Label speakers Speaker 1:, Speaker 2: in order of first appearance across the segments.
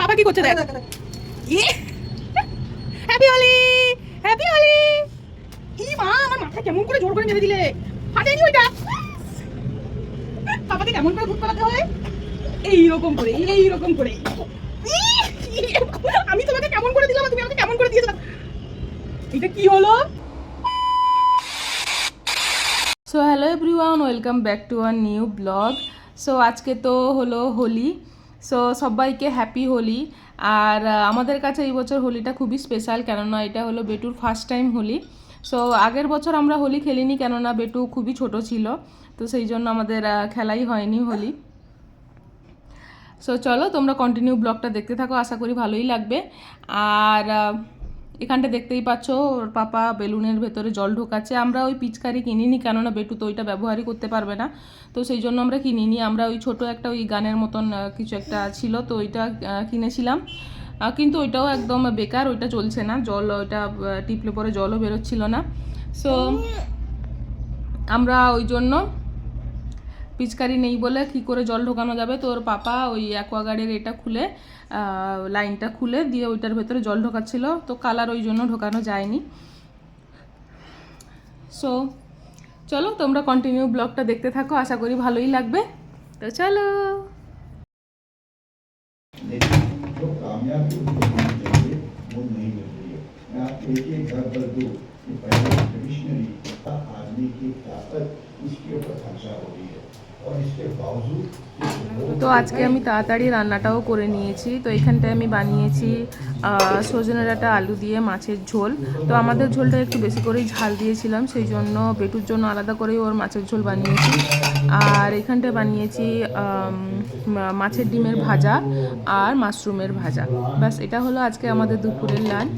Speaker 1: পাপা
Speaker 2: কি করছে দেখ। হ্যাপি হোলি হ্যাপি হোলি ই মা আমার মাথা কেমন করে জোর করে মেরে দিলে? ফাটেনি ওইটা। পাপাকে কেমন করে ভূত পালাতে হয়? এই রকম করে এই রকম করে। আমি তোমাকে কেমন করে দিলাম তুমি আমাকে কেমন করে দিয়েছ? এটা কি হলো? So hello everyone welcome back to our new blog so আজকে তো হলো হোলি। সো সবাইকে হ্যাপি হোলি। আর আমাদের কাছে এই বছর হোলিটা খুবই স্পেশাল কেননা এটা হলো বেটুর ফার্স্ট টাইম হোলি। সো আগের বছর আমরা হোলি খেলিনি, কেননা বেটু খুবই ছোট ছিল। তো সেই জন্য আমাদের খেলাই হয়নি হোলি। সো চলো তোমরা কন্টিনিউ ব্লগটা দেখতে থাকো, আশা করি ভালোই লাগবে। আর এখানটা দেখতেই পাচ্ছ, ওর পাপা বেলুনের ভেতরে জল ঢোকাচ্ছে। আমরা ওই পিচকারি কিনিনি, কেননা বেটু তো ওইটা ব্যবহারই করতে পারবে না। তো সেই জন্য আমরা কিনিনি। আমরা ওই ছোট একটা ওই গানের মতন কিছু একটা ছিল, তো ওইটা কিনেছিলাম। কিন্তু ওইটাও একদম বেকার, ওইটা চলছে না। জল, ওইটা টিপলে পরে জলও বেরোচ্ছিল না। সো আমরা ওই জন্য পিচকারি নেই বলে কি করে জল ঢোকানো যাবে? তো ওর পাপা ওই অ্যাকোয়াগার্ডের এটা খুলে লাইনটা খুলে দিয়ে ওইটার ভেতরে জল ঢোকাচ্ছিল। তো কালার ওই জন্য ঢোকানো যায়নি। সো চলো তোমরা কন্টিনিউ ব্লগটা দেখতে থাকো, আশা করি ভালোই লাগবে। তো চলো।
Speaker 3: एक एक घर पर दो कि पहले ट्रेडिशनली आदमी की ताकत इसके ऊपर खर्चा हो रही है और इसके बावजूद इस लोग
Speaker 2: তো আজকে আমি তাড়াতাড়ি রান্নাটাও করে নিয়েছি তো এখানটায় আমি বানিয়েছি আহ, সজনে ডাঁটা আলু দিয়ে মাছের ঝোল তো আমাদের ঝোলটা একটু বেশি করেই ঝাল দিয়েছিলাম সেই জন্য বেটুর জন্য আলাদা করেই ওর মাছের ঝোল বানিয়েছি আর এখানটায় বানিয়েছি আম, মা- মাছের ডিমের ভাজা আর মাশরুমের ভাজা ব্যাস এটা হলো আজকে আমাদের দুপুরের লাঞ্চ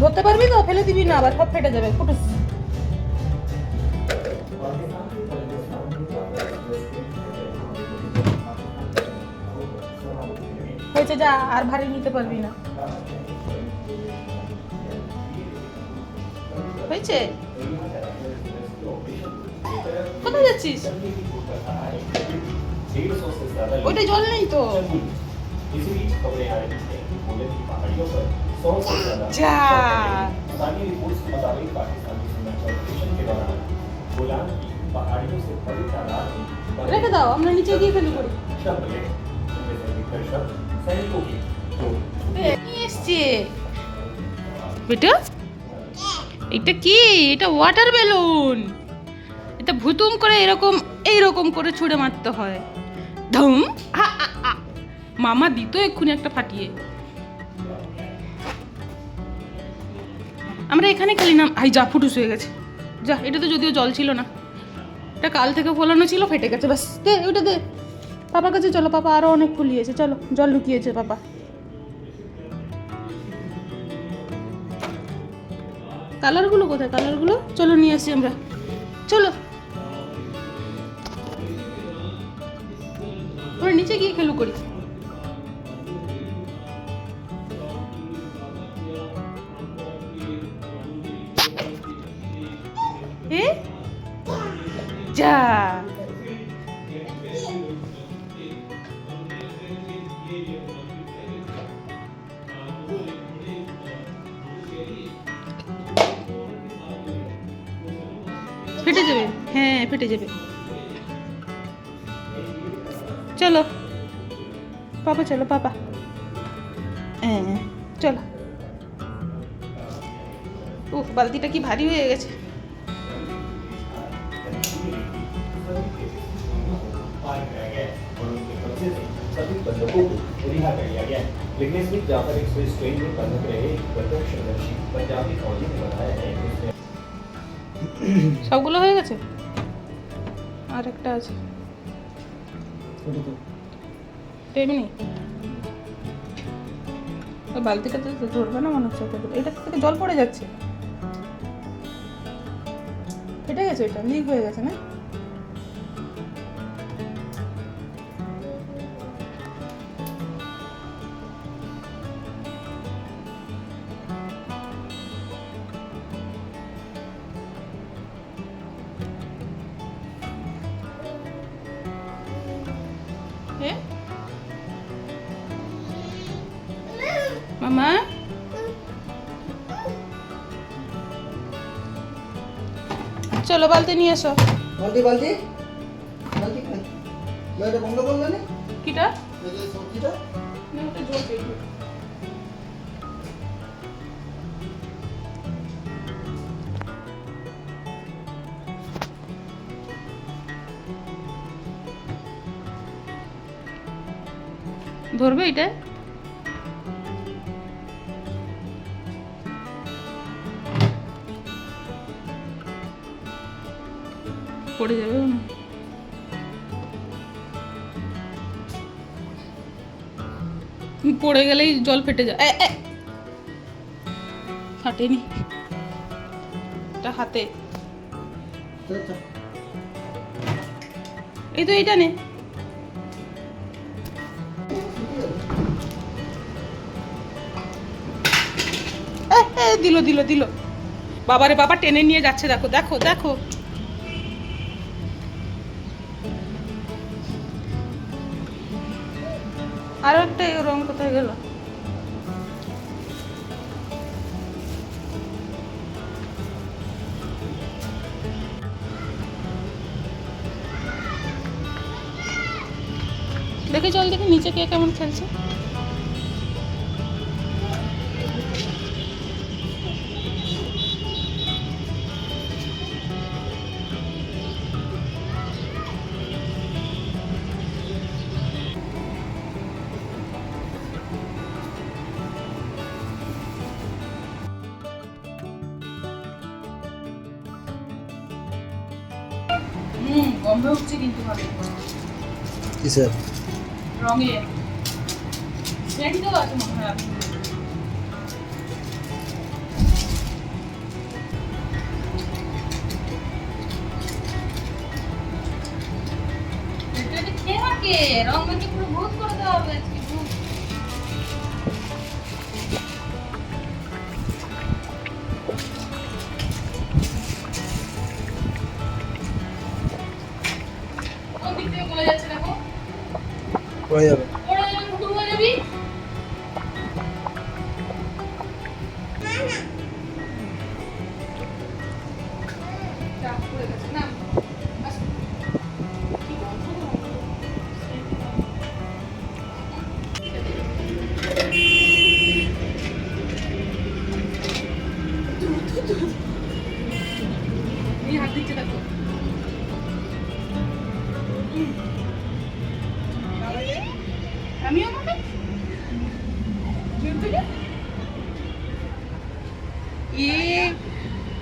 Speaker 2: ধরতে পারবি তো? ফেলে দিবি না, আবার সব ফেটে যাবে। ফুটুস। হয়েছে যা, আর ভারী নিতে পারবি না। হয়েছে? কোথায় যাচ্ছিস? ওইটা জল নেই তো।
Speaker 4: इसी बीच खबरें आ रही हैं कि भोले की पहाड़ियों पर सौ से ज्यादा
Speaker 2: जा
Speaker 4: स्थानीय रिपोर्ट्स के मुताबिक पाकिस्तानी सीमा ऑपरेशन के दौरान गोलान की पहाड़ियों से बड़ी तादाद में
Speaker 2: রেখে দাও আমরা নিচে গিয়ে ফেলি করি
Speaker 4: शव मिले इनमें से अधिकतर शव सैनिकों के जो
Speaker 2: নিয়ে এসছে বেটা এটা কি এটা ওয়াটার বেলুন এটা ভুতুম করে এরকম এইরকম করে ছুঁড়ে মারতে হয় ধুম আ, আ, আ। মামা দিত এক্ষুনি একটা ফাটিয়ে আমরা এখানে খেলি না আই যা ফুটুস হয়ে গেছে। যা এটা তো যদিও জল ছিল না। এটা কাল থেকে ফোলানো ছিল, ফেটে গেছে, ব্যাস। দে ওইটা দে। পাপার কাছে চলো, পাপা আরও অনেক ফুলিয়েছে, চলো, জল লুকিয়েছে পাপা। কালারগুলো কোথায়? কালারগুলো? চলো, নিয়ে আসি আমরা। চলো। ওরা নিচে গিয়ে খেলু করি ফেটে যাবে হ্যাঁ ফেটে যাবে চলো পাপা চলো পাপা হ্যাঁ চলো উফ বালতিটা কি ভারী হয়ে গেছে
Speaker 4: पार कराया गया है और उनके कब्जे से सभी बंधकों को रिहा कर लिया गया है लेकिन इस बीच जाफर एक्सप्रेस ट्रेन में बंधक रहे एक प्रत्यक्षदर्शी पंजाबी फौजी ने बताया है कि उसने
Speaker 2: সবগুলো হয়ে গেছে? আর একটা আছে এমনি বালতিটা তো ধরবে না মনে হচ্ছে এটা থেকে জল পড়ে যাচ্ছে। এটা গেছে এটা লিক হয়ে গেছে না? মামা? চলো বালতি নিয়ে এসো।
Speaker 1: বালতি বালতি? বালতি এটা বন্ধ করলে না?
Speaker 2: কিটা?
Speaker 1: সবজিটা?
Speaker 2: না ওটা জল পেয়ে ধরবে এটা? পড়ে যাবে। পড়ে গেলেই জল ফেটে যায়। ফাটেনি। হাতে। এই তো এইটা নে। দিল দিল দিল। বাবারে, বাবা টেনে নিয়ে যাচ্ছে, দেখো দেখো দেখো। আরও একটা রং কোথায় গেল? দেখে চল দেখি নিচে কে কেমন খেলছে? রঙে। রেডিতেও আছে মনে হয় আপনি। রং
Speaker 1: পড়ে যাবে
Speaker 2: পড়ে যাবে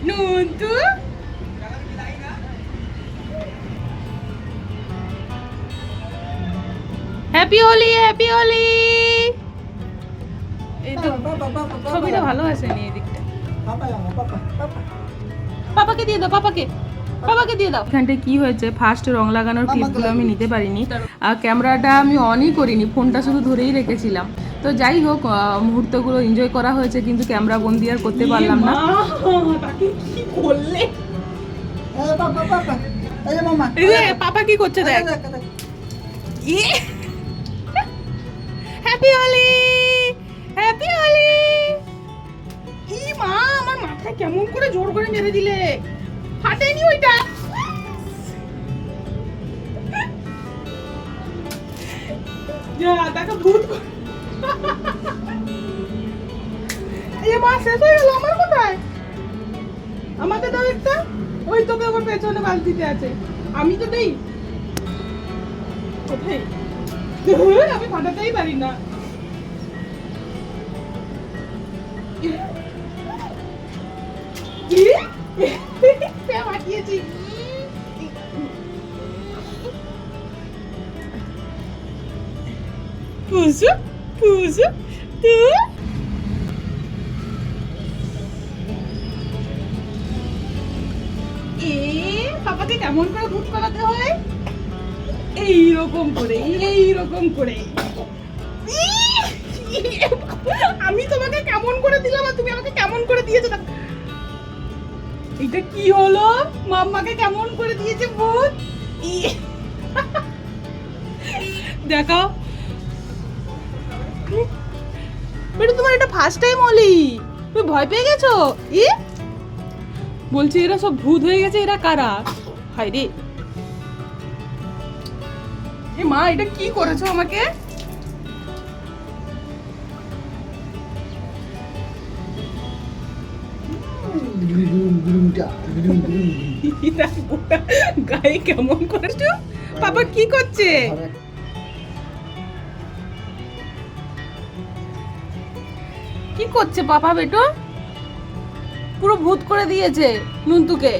Speaker 2: নন্তু হ্যাপি হোলি হ্যাপি হোলি এই তো ছবিটা ভালো আসেনি এই দিকটা।
Speaker 1: পাপা আমার পাপা পাপা।
Speaker 2: পাপাকে দিয়ে দাও পাপাকে। পাপাকে দিয়ে দাও। এখানটায় কি হয়েছে? ফার্স্ট রং লাগানোর ক্লিপগুলো আমি নিতে পারিনি। আর ক্যামেরাটা আমি অনই করিনি ফোনটা শুধু ধরেই রেখেছিলাম। তো যাই হোক মুহূর্তগুলো এনজয় করা হয়েছে কিন্তু ক্যামেরা বন্দি আর করতে পারলাম না।
Speaker 1: পাপা পাপা এই যে মামা।
Speaker 2: এই যে পাপা কি করছে দেখ। হ্যাপি হোলি হ্যাপি হোলি ই মা আমার মাথায় কেমন করে জোর করে মেরে দিলে? ফাটেনি ওইটা। দেখো ভূত এই মা শেষ হয়ে গেল আমার কোথায়? আমাকে দাও একটা। ওই তোকে ওর পেছনে বালতিতে আছে। আমি তো নেই। কোথায়? আমি ফাটাতেই পারি না। কি? দিয়েছি। পুজো পুজো পাপাকে কেমন করে দুধ করাতে হয়? এইরকম করে এইরকম করে। আমি তোমাকে কেমন করে দিলাম আর তুমি আমাকে কেমন করে দিয়েছ? এটা কি হলো? মাম্মাকে কেমন করে দিয়েছে ভূত? দেখাও। বেটু তোমার এটা ফার্স্ট টাইম হলি তুমি ভয় পেয়ে গেছো? ই। বলছি এরা সব ভূত হয়ে গেছে, এরা কারা? হাই রে। এ মা, এটা কি করেছ আমাকে? গায়ে কেমন করেছ পাপা কি করছে কি করছে পাপা বেটো পুরো ভূত করে দিয়েছে নুনতুকে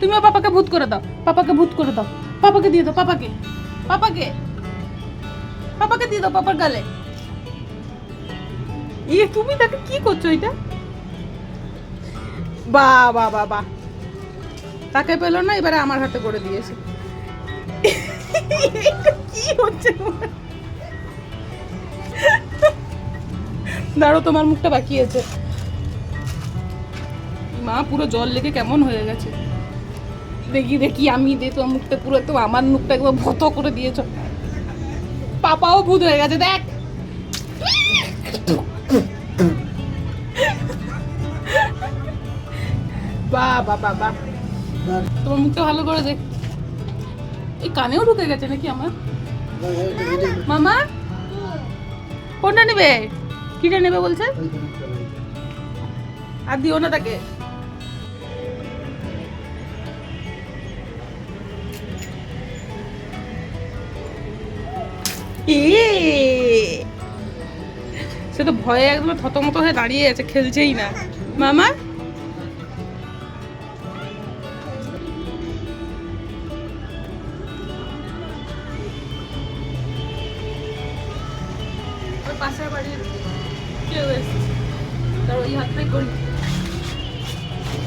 Speaker 2: তুমিও পাপাকে ভূত করে দাও পাপাকে ভূত করে দাও পাপাকে দিয়ে দাও পাপাকে পাপাকে পাপাকে দিয়ে দাও পাপার গালে ইয়ে তুমি তাকে কি করছ এটা? বা বা তাকে পেল না, এবারে আমার হাতে করে দিয়েছে। কি হচ্ছে দাঁড়ো, তোমার মুখটা বাকি আছে। মা, পুরো জল লেগে কেমন হয়ে গেছে? দেখি দেখি, আমি দে তোমার মুখটা পুরো তো আমার মুখটা একবার ভত করে দিয়েছ। পাপাও ভূত হয়ে গেছে, দেখ। বাহ বাহ বাহ বাহ তোমার মুখটা ভালো করে দেখ। এই কানেও ঢুকে গেছে নাকি আমার? মামা, কোনটা নেবে? কিটা নেবে বলছে? আর দিও না তাকে। সে তো ভয়ে একদম থতমত হয়ে দাঁড়িয়ে আছে, খেলছেই না। মামা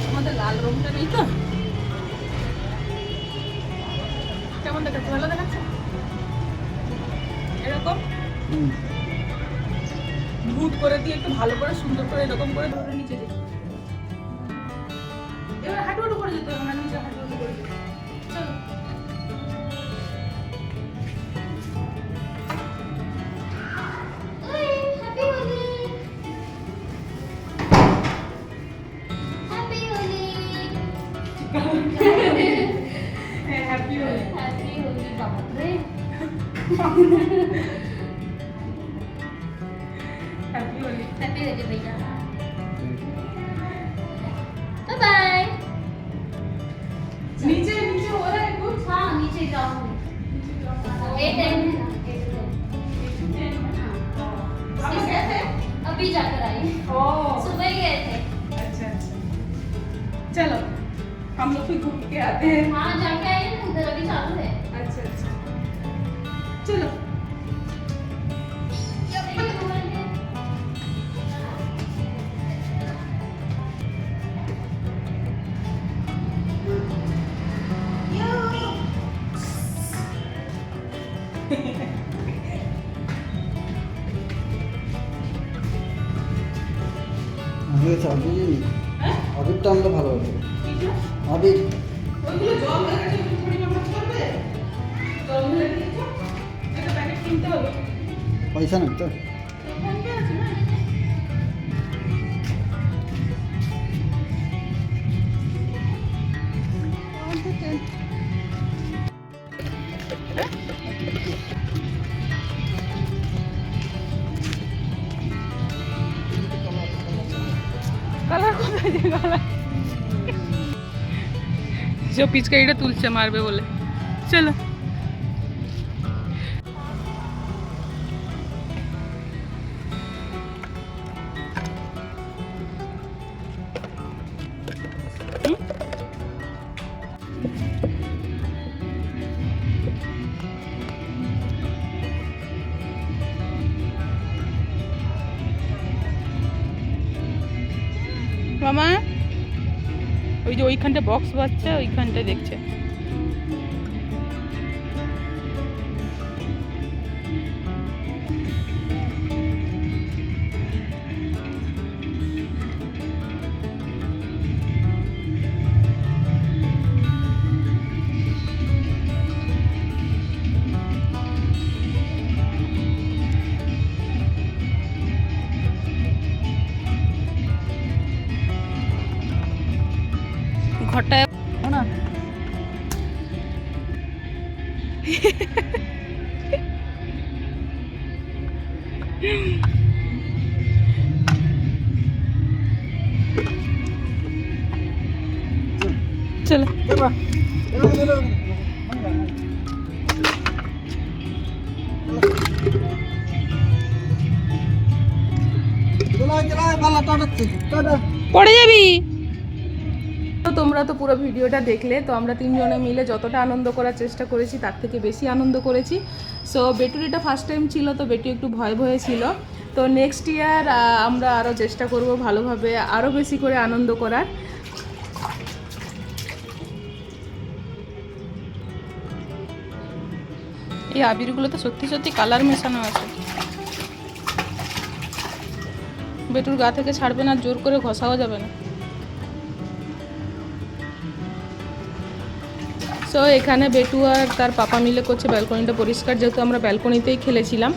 Speaker 2: আমাদের লাল রংটা নেই তো? কেমন দেখাচ্ছে? ভালো দেখাচ্ছে? এরকম? করে দিয়ে একটু ভালো করে সুন্দর করে এরকম করে ধরে নিচে দিই
Speaker 5: बाय बाय
Speaker 2: नीचे नीचे हो रहा है कुछ
Speaker 5: हाँ नीचे जाऊँगी ए टाइम अभी जाकर आई सुबह ही गए थे
Speaker 2: अच्छा अच्छा चलो हम लोग फिर घूम के आते हैं
Speaker 5: हाँ जाके आए उधर अभी चालू है
Speaker 2: चलो
Speaker 1: হয়েছে আবির
Speaker 2: হ্যাঁ
Speaker 1: ভালো
Speaker 2: ওইগুলো জল করবে? জল একটা প্যাকেট কিনতে হবে
Speaker 1: পয়সা নেই তো
Speaker 2: ফোন পে আছে মামা? ওই যে ওইখানটা বক্স বাচ্চা ওইখানটা দেখছে। ঘরটায়
Speaker 1: না?
Speaker 2: পড়ে যাবি? তোমরা তো পুরো ভিডিওটা দেখলে, তো আমরা তিনজনে মিলে যতটা আনন্দ করার চেষ্টা করেছি, তার থেকে বেশি আনন্দ করেছি। সো বেটুর এটা ফার্স্ট টাইম ছিল, তো বেটু একটু ভয় ভয়ে ছিল। তো নেক্সট ইয়ার আমরা আরও চেষ্টা করব ভালোভাবে আরও বেশি করে আনন্দ করার। এই আবিরগুলো তো সত্যি সত্যি কালার মেশানো আছে। বেটুর গা থেকে ছাড়বে না জোর করে ঘষাও যাবে না। সো এখানে বেটু আর তার পাপা মিলে করছে ব্যালকনিটা পরিষ্কার, যেহেতু আমরা ব্যালকনিতেই খেলেছিলাম।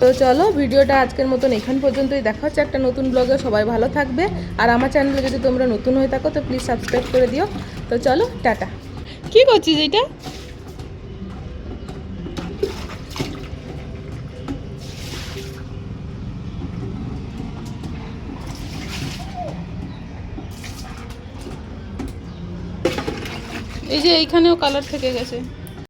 Speaker 2: তো চলো ভিডিওটা আজকের মতন এখান পর্যন্তই। দেখা হচ্ছে একটা নতুন ব্লগে সবাই ভালো থাকবে। আর আমার চ্যানেলে যদি তোমরা নতুন হয়ে থাকো, তো প্লিজ সাবস্ক্রাইব করে দিও। তো চলো, টাটা। কি করছিস এটা এইখানেও কালার থেকে গেছে।